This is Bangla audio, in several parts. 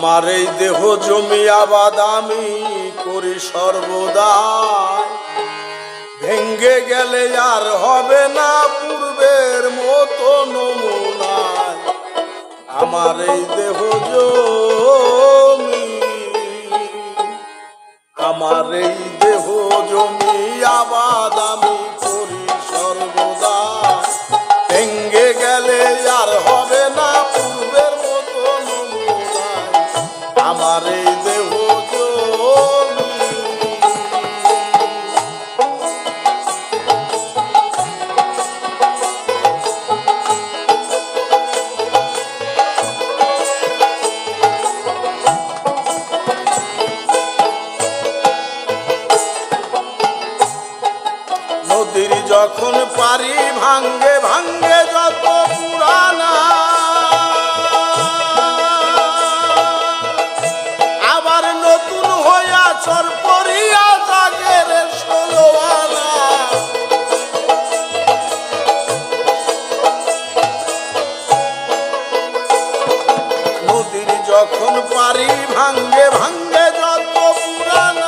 আমার এই দেহ জমি আবাদ আমি করি সর্বদা ভেঙ্গে গেলে আর হবে না পূর্বের মতো নমুনায়। আমার এই দেহ জমি, আমার এই দেহ জমি আবাদ আমি আমার দেহ নদীর যখন পারি ভাঙ্গে ভাঙ্গে যখন পারি ভাঙ্গে ভাঙ্গে যত পুরানা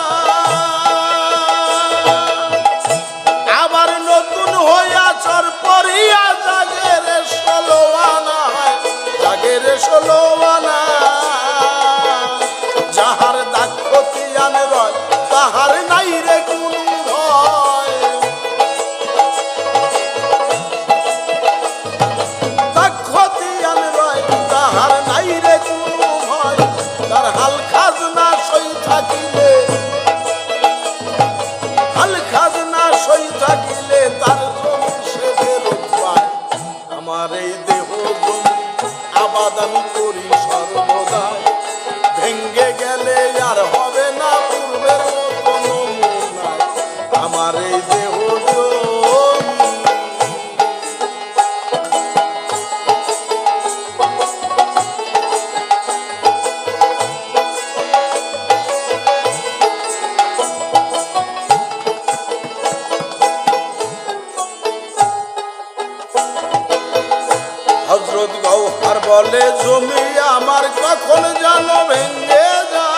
হজরত গৌহার বলে জমি আমার কখন যেন ভেঙে যায়?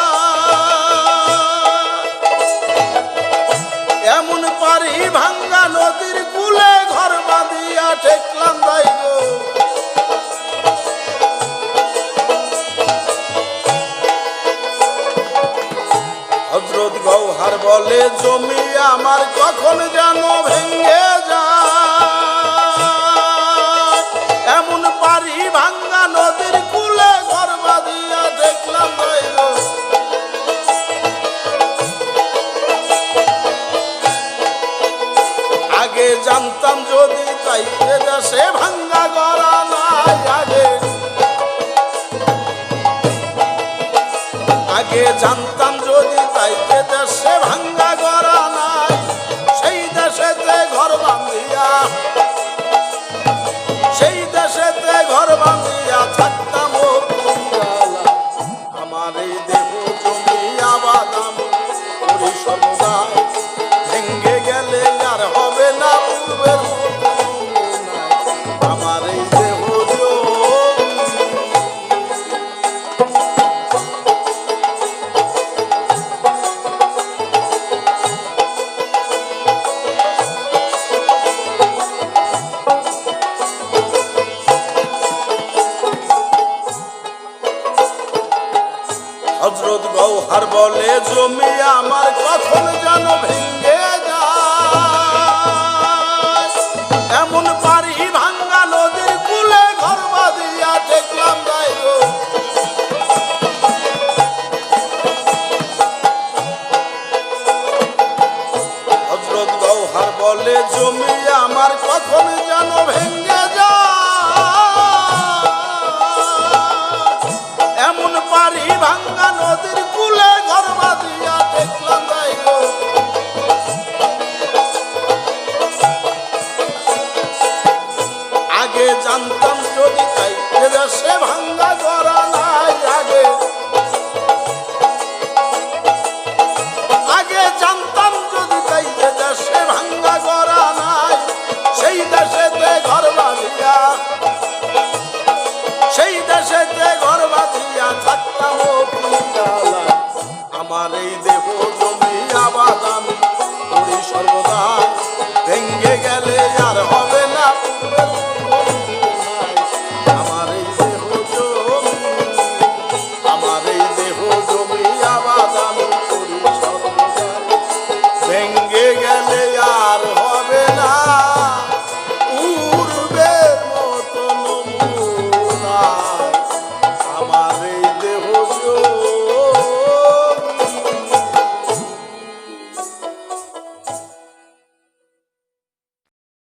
এমন ভাঙ্গা নদীর কুলে ঘর বাঁধিয়া ঠেকলাম তাই গো হজরত গৌহার বলে, জমি আমার কখন যেন এ ভাঙ্গা গড়া আগে জানতাম হজরত গৌহার বলে, জমি আমার কখন যেন ভেঙ্গে যায়? এমন পারি ভাঙ্গা নদীর কুলে ঘর বাঁধিয়া দেখলাম হজরত গৌহার বলে, জমি আমার কখন যেন ভেঙ্গে যায়? ভাঙ্গা নদীর সর্বদা।